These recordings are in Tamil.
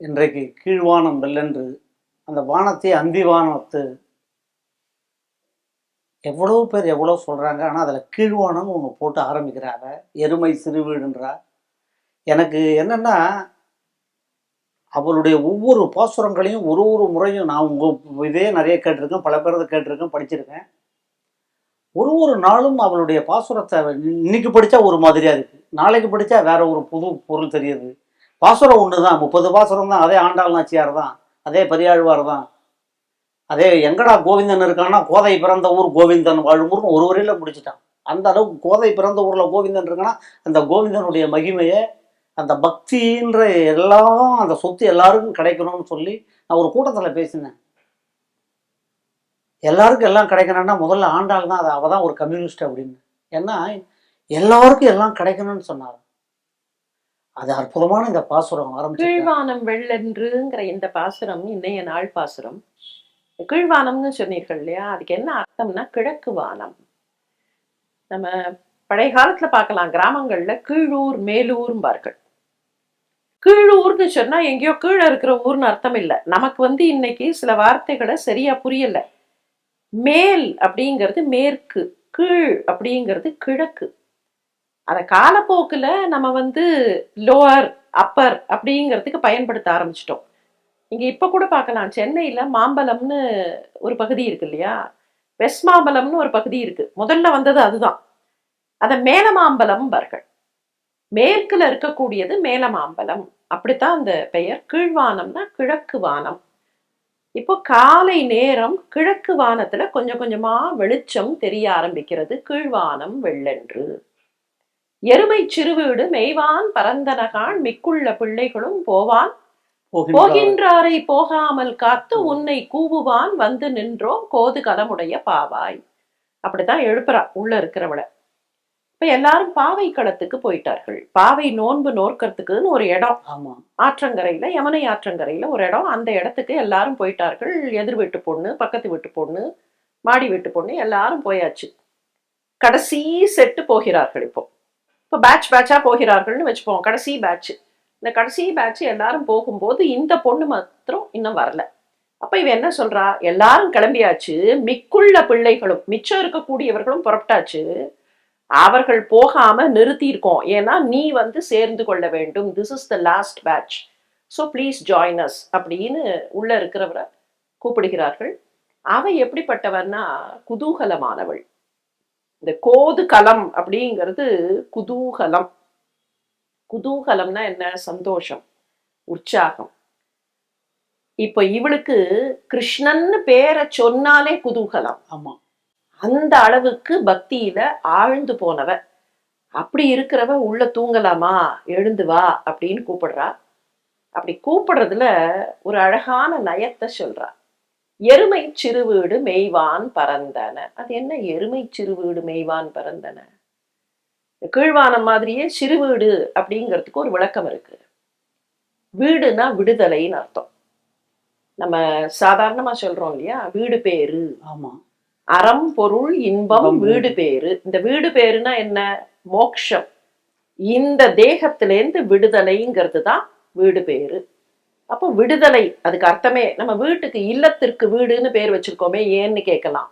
இன்றைக்கு கீழ்வானம் வெல்லென்று அந்த வானத்தை அந்தி வானத்து பேர் எவ்வளோ சொல்கிறாங்க ஆனால் அதில் கீழ்வானம் ஒன்று போட்டு ஆரம்பிக்கிறாங்க. எருமை சிறுவீடுன்றா எனக்கு என்னென்னா அவளுடைய ஒவ்வொரு பாசுரங்களையும் ஒரு ஒரு முறையும் நான் உங்கள் இதே நிறைய கேட்டிருக்கேன் பல பேரது கேட்டிருக்கேன் படிச்சிருக்கேன். ஒரு ஒரு நாளும் அவளுடைய பாசுரத்தை இன்னைக்கு படித்தா ஒரு மாதிரியாக இருக்குது நாளைக்கு படித்தா வேற ஒரு புது பொருள் தெரியுது. பாசுரம் ஒன்று தான் முப்பது பாசுரம் தான். அதே ஆண்டாள் நாச்சியார் தான். அதே பெரியாழ்வார் தான். அதே எங்கடா கோவிந்தன் இருக்கான்னா கோதை பிறந்த ஊர் கோவிந்தன் வாழும் ஊர்னு ஒரு வரையில் முடிச்சிட்டான். அந்த அளவுக்கு கோதை பிறந்த ஊரில் கோவிந்தன் இருக்கான்னா அந்த கோவிந்தனுடைய மகிமையை அந்த பக்தின்ற எல்லாம் அந்த சொத்து எல்லாருக்கும் கிடைக்கணும்னு சொல்லி நான் ஒரு கூட்டத்தில் பேசினேன். எல்லாருக்கும் எல்லாம் கிடைக்கணும்னா முதல்ல ஆண்டாள் தான். அது அவள் தான் ஒரு கம்யூனிஸ்ட் அப்படின்னு. ஏன்னா எல்லாருக்கும் எல்லாம் கிடைக்கணும்னு சொன்னார். அது அற்புதமான இந்த பாசுரம் ஆரம்பிச்சு கீழ்வானம் வெள்ளென்றுங்கிற இந்த பாசுரம் இன்னைய நாள் பாசுரம். கீழ்வானம்னு சொன்னீர்கள் இல்லையா? அதுக்கு என்ன அர்த்தம்னா கிழக்கு வானம். நம்ம பழைய காலத்துல பார்க்கலாம் கிராமங்கள்ல கீழூர் மேலூரும்பார்கள். கீழூர்னு சொன்னா எங்கேயோ கீழே இருக்கிற ஊர்னு அர்த்தம் இல்லை. நமக்கு வந்து இன்னைக்கு சில வார்த்தைகளை சரியா புரியல. மேல் அப்படிங்கிறது மேற்கு கீழ் அப்படிங்கிறது கிழக்கு. அதை காலப்போக்கில் நம்ம வந்து லோவர் அப்பர் அப்படிங்கிறதுக்கு பயன்படுத்த ஆரம்பிச்சிட்டோம். இங்கே இப்போ கூட பார்க்கலாம். சென்னையில் மாம்பலம்னு ஒரு பகுதி இருக்கு இல்லையா? வெஸ்ட் மாம்பலம்னு ஒரு பகுதி இருக்குது முதல்ல வந்தது அதுதான். அத மேலமாம்பலம் பார்கள் மேற்குல இருக்கக்கூடியது மேலமாம்பலம் அப்படித்தான் அந்த பெயர். கீழ்வானம்னா கிழக்கு வானம். இப்போ காலை நேரம் கிழக்கு வானத்துல கொஞ்சம் கொஞ்சமா வெளிச்சம் தெரிய ஆரம்பிக்கிறது. கீழ்வானம் வெள்ளென்று. எருமை சிறுவீடு மெய்வான் பரந்தனகான் மிக்குள்ள பிள்ளைகளும் போவான். போகின்றார். போகாமல் காத்து உன்னை கூவுவான் வந்து நின்றோம் கோது கலமுடைய பாவாய். அப்படித்தான் எழுப்புறா உள்ள இருக்கிறவள. இப்ப எல்லாரும் பாவை களத்துக்கு போயிட்டார்கள். பாவை நோன்பு நோர்க்கறதுக்குன்னு ஒரு இடம். ஆமா. ஆற்றங்கரையில யமுனை ஆற்றங்கரையில ஒரு இடம். அந்த இடத்துக்கு எல்லாரும் போயிட்டார்கள். எதிர் வீட்டு பொண்ணு பக்கத்து வீட்டு பொண்ணு மாடி வீட்டு பொண்ணு எல்லாரும் போயாச்சு. கடைசி செட்டு போகிறார்கள் இப்போ. இப்போ பேட்ச் பேட்சாக போகிறார்கள்னு வச்சுப்போம் கடைசி பேட்ச் இந்த கடைசி பேட்ச் எல்லாரும் போகும்போது இந்த பொண்ணு மாத்திரம் இன்னும் வரல. அப்ப இவ என்ன சொல்றா? எல்லாரும் கிளம்பியாச்சு. மிக்குள்ள பிள்ளைகளும் மிச்சம் இருக்கக்கூடியவர்களும் புறப்பட்டாச்சு. அவர்கள் போகாம நிறுத்தி இருக்கோம் ஏன்னா நீ வந்து சேர்ந்து கொள்ள வேண்டும். This is the last batch so please join us அப்படின்னு உள்ள இருக்கிறவரை கூப்பிடுகிறார்கள். அவ எப்படிப்பட்டவன்னா குதூகலமானவள். இந்த கோது கலம் அப்படிங்கிறது குதூகலம். குதூகலம்னா என்ன? சந்தோஷம் உற்சாகம். இப்போ இவளுக்கு கிருஷ்ணன்னு பேரை சொன்னாலே குதூகலம். ஆமா. அந்த அளவுக்கு பக்தியில ஆழ்ந்து போனவ. அப்படி இருக்கிறவ உள்ள தூங்கலாமா? எழுந்து வா அப்படின்னு கூப்பிடுறா. அப்படி கூப்பிடுறதுல ஒரு அழகான நயத்தை சொல்றா. எருமை சிறுவீடு மெய்வான் பரந்தன அது என்ன எருமை சிறுவீடு மெய்வான் பரந்தன இந்த கீழ்வானம் மாதிரியே சிறுவீடு அப்படிங்கிறதுக்கு ஒரு விளக்கம் இருக்கு. வீடுனா விடுதலைன்னு அர்த்தம். நம்ம சாதாரணமா சொல்றோம் இல்லையா? வீடு பேரு. ஆமா. அறம் பொருள் இன்பம் இன்பம், வீடு. பேரு. இந்த வீடு பேருனா என்ன? மோக்ஷம். இந்த தேகத்திலேருந்து விடுதலைங்கிறது தான் வீடு பேரு. அப்போ விடுதலை அதுக்கு அர்த்தமே நம்ம வீட்டுக்கு இல்லத்திற்கு வீடுன்னு பேர் வச்சிருக்கோமே ஏன்னு கேட்கலாம்.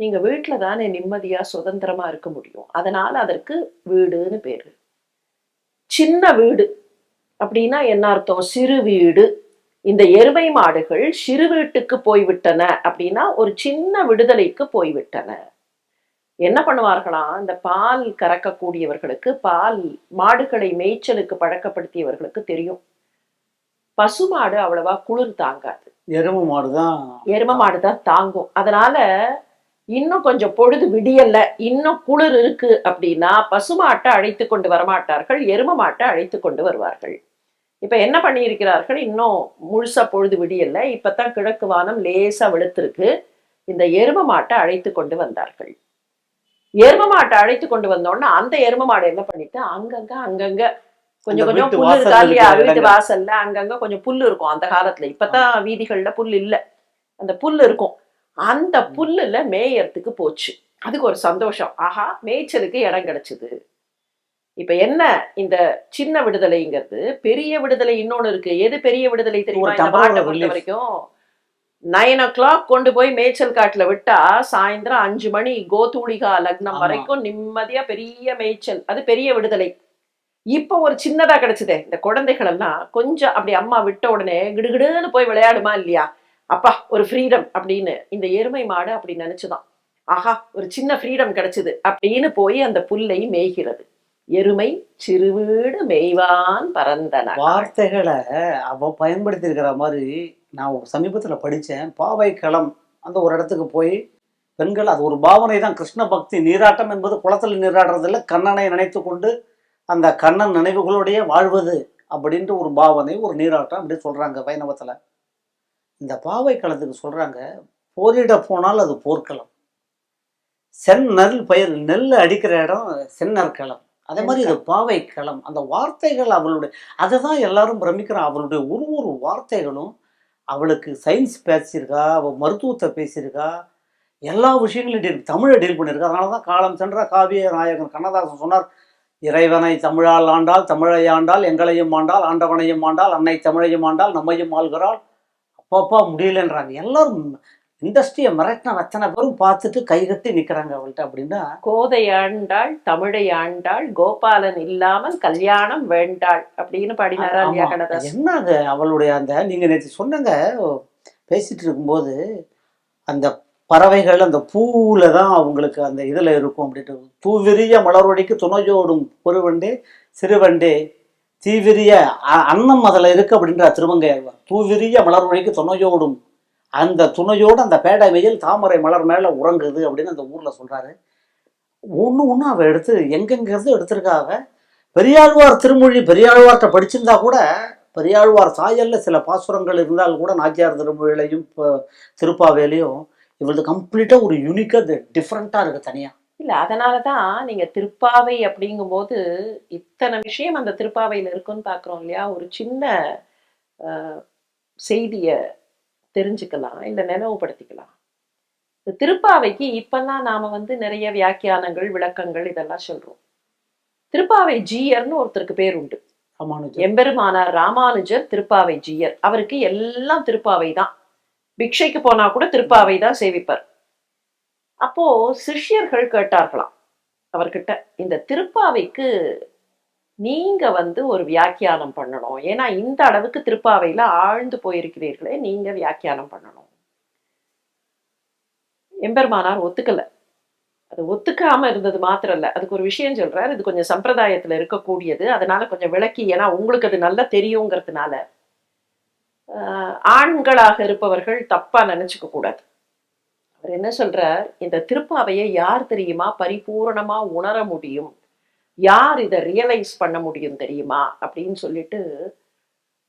நீங்க வீட்டில் தானே நிம்மதியா சுதந்திரமா இருக்க முடியும். அதனால அதற்கு வீடுன்னு பேரு. சின்ன வீடு அப்படின்னா என்ன அர்த்தம்? சிறு வீடு. இந்த எருமை மாடுகள் சிறு வீட்டுக்கு போய்விட்டன அப்படின்னா ஒரு சின்ன விடுதலைக்கு போய்விட்டன. என்ன பண்ணுவார்களாம் இந்த பால் கறக்கக்கூடியவர்களுக்கு பால் மாடுகளை மேய்ச்சலுக்கு பழக்கப்படுத்தியவர்களுக்கு தெரியும். பசுமாடு அவ்வளவா குளிர் தாங்காது. எருமை மாடு தான் எரும மாடு தான் தாங்கும். அதனால இன்னும் கொஞ்சம் பொழுது விடியல்ல இன்னும் குளிர் இருக்கு அப்படின்னா பசுமாட்டை அழைத்து கொண்டு வரமாட்டார்கள் எரும மாட்டை அழைத்து கொண்டு வருவார்கள். இப்ப என்ன பண்ணியிருக்கிறார்கள்? இன்னும் முழுசா பொழுது விடியல்ல இப்பதான் கிழக்கு வானம் லேசா வெளுத்திருக்கு. இந்த எரும மாட்டை அழைத்து கொண்டு வந்தார்கள். எரும மாட்டை அழைத்து கொண்டு வந்தோடனே அந்த எரும மாடு என்ன பண்ணிட்டு அங்கங்க அங்கங்க கொஞ்சம் கொஞ்சம் புல்லு இருக்கா இல்லையா வீட்டு. வாசல்ல அங்கங்க கொஞ்சம் புல்லு இருக்கும் அந்த காலத்துல. இப்பதான் வீதிகள்ல புல் இல்ல. அந்த புல் இருக்கும். அந்த புல்லுல மேயறதுக்கு போச்சு. அதுக்கு ஒரு சந்தோஷம். ஆஹா மேய்ச்சலுக்கு இடம் கிடைச்சது. இப்ப என்ன இந்த சின்ன விடுதலைங்கிறது? பெரிய விடுதலை இன்னொன்னு இருக்கு. எது பெரிய விடுதலை தெரியுமா? இந்த மாட்டை பொறுத்த. வரைக்கும். நைன் ஓ கிளாக் கொண்டு போய் மேய்ச்சல் காட்டுல விட்டா சாயந்தரம் அஞ்சு மணி கோதூளிகா லக்னம். வரைக்கும் நிம்மதியா பெரிய மேய்ச்சல். அது பெரிய விடுதலை. இப்போ ஒரு சின்னதா கிடைச்சதே. இந்த குழந்தைகள் எல்லாம் கொஞ்சம் அப்படி அம்மா விட்ட உடனே கிடுகிடுன்னு போய் விளையாடுமா இல்லையா? அப்பா ஒரு ஃப்ரீடம் அப்படின்னு இந்த எருமை மாடு அப்படி நினைச்சுதான். ஆஹா ஒரு சின்ன ஃப்ரீடம் கிடைச்சது அப்படின்னு போய் அந்த புல்லை மேய்கிறது. எருமை சிறுவீடு மேய்வான் பறந்தன வார்த்தைகளை அவ பயன்படுத்தி இருக்கிற மாதிரி நான் ஒரு சமீபத்துல படிச்சேன். பாவை களம் அந்த ஒரு இடத்துக்கு போய் பெண்கள் அது ஒரு பாவனை தான் கிருஷ்ண பக்தி நீராட்டம் என்பது குளத்தில் நீராடுறதில்ல கண்ணனை நினைத்து கொண்டு அந்த கண்ணன் நினைவுகளோடையே வாழ்வது அப்படின்ற ஒரு பாவனை ஒரு நீராட்டம் அப்படி சொல்றாங்க வைணவத்துல. இந்த பாவை களத்துக்கு சொல்றாங்க போரிட போனால் அது போர்க்களம். செந் நெல் பயிர் நெல் அடிக்கிற இடம் செந்நற்களம் அதே மாதிரி இது பாவை களம். அந்த வார்த்தைகள் அவளுடைய அதை தான் எல்லாரும் பிரமிக்கிறான் அவளுடைய ஒரு ஒரு வார்த்தைகளும் அவளுக்கு சயின்ஸ் பேசியிருக்கா அவள் மருத்துவத்தை பேசியிருக்கா எல்லா விஷயங்களையும் டீல் தமிழை டீல் பண்ணியிருக்கா. அதனால தான் காலம் சென்ற காவிய நாயகன் கண்ணதாசன் சொன்னார் இறைவனை தமிழால் ஆண்டால் தமிழை ஆண்டால் எங்களையும் ஆண்டால் ஆண்டவனையும் ஆண்டால் அன்னை தமிழையும் ஆண்டால் நம்மையும் ஆள்கிறாள். அப்பப்பா முடியலன்றாங்க. எல்லாரும் இண்டஸ்ட்ரியை மிரட்டின அத்தனை பேரும் பார்த்துட்டு கைகட்டி நிற்கிறாங்க அவள்கிட்ட அப்படின்னா கோதை ஆண்டாள் தமிழை ஆண்டாள் கோபாலன் இல்லாமல் கல்யாணம் வேண்டாள் அப்படின்னு பாடினாரா என்ன அது அவளுடைய அந்த நீங்க நேற்று சொன்னங்க பேசிட்டு இருக்கும்போது அந்த பறவைகள் அந்த பூவில் தான் அவங்களுக்கு அந்த இதில் இருக்கும் அப்படின்ட்டு. தூவிரிய மலர்வடிக்கு துணையோடும் பொருவண்டே சிறுவண்டே தீவிரிய அ- அன்னம் அதில் இருக்கு அப்படின்ற திருவங்கை. ஆழ்வார் தூவிரிய மலர்வழிக்கு துணையோடும் அந்த துணையோடு அந்த பேடை வெயில் தாமரை மலர் மேலே உறங்குது அப்படின்னு அந்த ஊரில் சொல்கிறாரு ஒன்று ஒன்று அவள் எடுத்து எங்கெங்கிறது எடுத்திருக்கா அவ? பெரியாழ்வார் திருமொழி பெரியாழ்வார்கிட்ட படிச்சிருந்தா கூட பெரியாழ்வார் சாயல்ல சில பாசுரங்கள் இருந்தால் கூட நாச்சியார் திருமொழியிலையும் இப்போ திருப்பாவேலையும் இவளது கம்ப்ளீட்டா ஒரு யூனிக்கா டிஃப்ரெண்டா இருக்கு தனியா. இல்ல அதனாலதான் நீங்க திருப்பாவை அப்படிங்கும்போது இத்தனை விஷயம் அந்த திருப்பாவையில இருக்குன்னு பாக்குறோம் இல்லையா? ஒரு சின்ன செய்திய தெரிஞ்சுக்கலாம் இல்ல நினைவுபடுத்திக்கலாம். இந்த திருப்பாவைக்கு இப்பெல்லாம் நாம வந்து நிறைய வியாக்கியானங்கள் விளக்கங்கள் இதெல்லாம் சொல்றோம். திருப்பாவை ஜீயர்னு ஒருத்தருக்கு பேர் உண்டு. எம்பெருமானார் ராமானுஜர் திருப்பாவை ஜீயர். அவருக்கு எல்லாம் திருப்பாவை தான் பிக்ஷைக்கு போனா கூட திருப்பாவை தான் சேவிப்பார். அப்போ சிஷ்யர்கள் கேட்டார்களாம். அவர்கிட்ட இந்த திருப்பாவைக்கு நீங்க வந்து ஒரு வியாக்கியானம் பண்ணணும். ஏன்னா இந்த அளவுக்கு திருப்பாவையில ஆழ்ந்து போயிருக்கிறீர்களே நீங்க வியாக்கியானம் பண்ணணும். எம்பெருமானார் ஒத்துக்கல. அது ஒத்துக்காம இருந்தது மாத்திரம் இல்ல அதுக்கு ஒரு விஷயம் சொல்றாரு. இது கொஞ்சம் சம்பிரதாயத்துல இருக்கக்கூடியது. அதனால கொஞ்சம் விளக்கி ஏன்னா உங்களுக்கு அது நல்லா தெரியுங்கிறதுனால. ஆண்களாக இருப்பவர்கள் தப்பா நினைச்சுக்க கூடாது. அவர் என்ன சொல்றார்? இந்த திருப்பாவையை யார் தெரியுமா? பரிபூரணமா உணர முடியும். யார் இதை ரியலைஸ் பண்ண முடியும் தெரியுமா? அப்படின்னு சொல்லிட்டு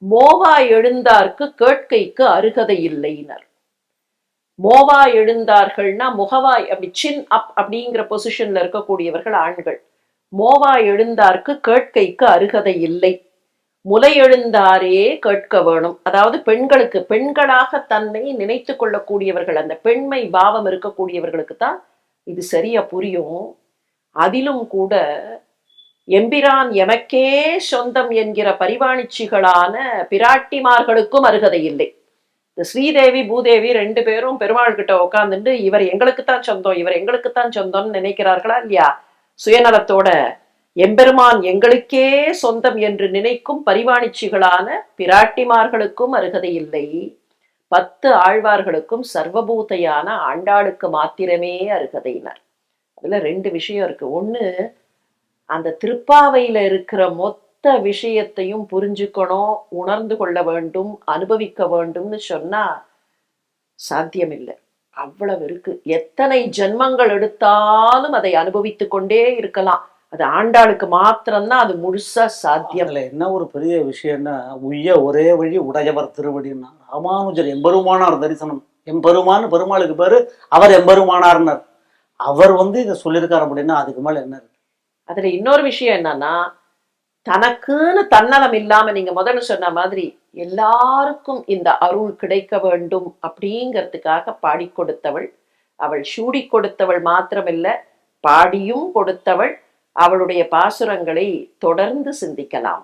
மோவா எழுந்தார்க்கு கேட்கைக்கு அருகதை இல்லைனர் மோவா எழுந்தார்கள்னா முகவாய் அப்படி சின் அப் அப்படிங்கிற பொசிஷன்ல இருக்கக்கூடியவர்கள் ஆண்கள். மோவா எழுந்தார்க்கு கேட்கைக்கு அருகதை இல்லை. முலை எழுந்தாரே கேட்க வேணும். அதாவது பெண்களுக்கு பெண்களாக தன்னை நினைத்து கொள்ளக்கூடியவர்கள் அந்த பெண்மை பாவம் இருக்கக்கூடியவர்களுக்கு தான் இது சரியா புரியும். அதிலும் கூட எம்பிரான் எமக்கே சொந்தம் என்கிற பரிவாணிச்சிகளான பிராட்டிமார்களுக்கும் அருகதை இல்லை. இந்த ஸ்ரீதேவி பூதேவி ரெண்டு பேரும் பெருமாள் கிட்ட உட்காந்துட்டு இவர் எங்களுக்குத்தான் சொந்தம் இவர் எங்களுக்குத்தான் சொந்தம்னு நினைக்கிறார்களா இல்லையா? சுயநலத்தோட எம்பெருமான் எங்களுக்கே சொந்தம் என்று நினைக்கும் பரிவாணிச்சிகளான பிராட்டிமார்களுக்கும் அருகதை இல்லை. பத்து ஆழ்வார்களுக்கும் சர்வபூதையான ஆண்டாளுக்கு மாத்திரமே அருகதையினர். அதுல ரெண்டு விஷயம் இருக்கு. ஒண்ணு அந்த திருப்பாவையில இருக்கிற மொத்த விஷயத்தையும் புரிஞ்சுக்கணும் உணர்ந்து கொள்ள வேண்டும் அனுபவிக்க வேண்டும்னு சொன்னா சாத்தியம் இல்லை அவ்வளவு இருக்கு. எத்தனை ஜென்மங்கள் எடுத்தாலும் அதை அனுபவித்து கொண்டே இருக்கலாம். அது ஆண்டாளுக்கு மாத்திரம்தான் அது முழுசா சாத்தியம். அதுல என்ன ஒரு பெரிய விஷயம்னா உய்ய ஒரே வழி உடையவர் திருவடின்னா ராமானுஜர் எம்பெருமானார் தரிசனம். எம்பெருமான் பெருமாளுக்கு பேரு அவர் எம்பெருமானார்னர். அவர் வந்து இதை சொல்லியிருக்காரு அப்படின்னா அதுக்கு மேல என்ன இருக்கு? அதுல இன்னொரு விஷயம் என்னன்னா தனக்குன்னு தன்னலம் இல்லாம நீங்க முதல்ல சொன்ன மாதிரி எல்லாருக்கும் இந்த அருள் கிடைக்க வேண்டும் அப்படிங்கிறதுக்காக பாடி கொடுத்தவள். அவள் சூடி கொடுத்தவள் மாத்திரமில்ல பாடியும் கொடுத்தவள். அவளுடைய பாசுரங்களை தொடர்ந்து சிந்திக்கலாம்.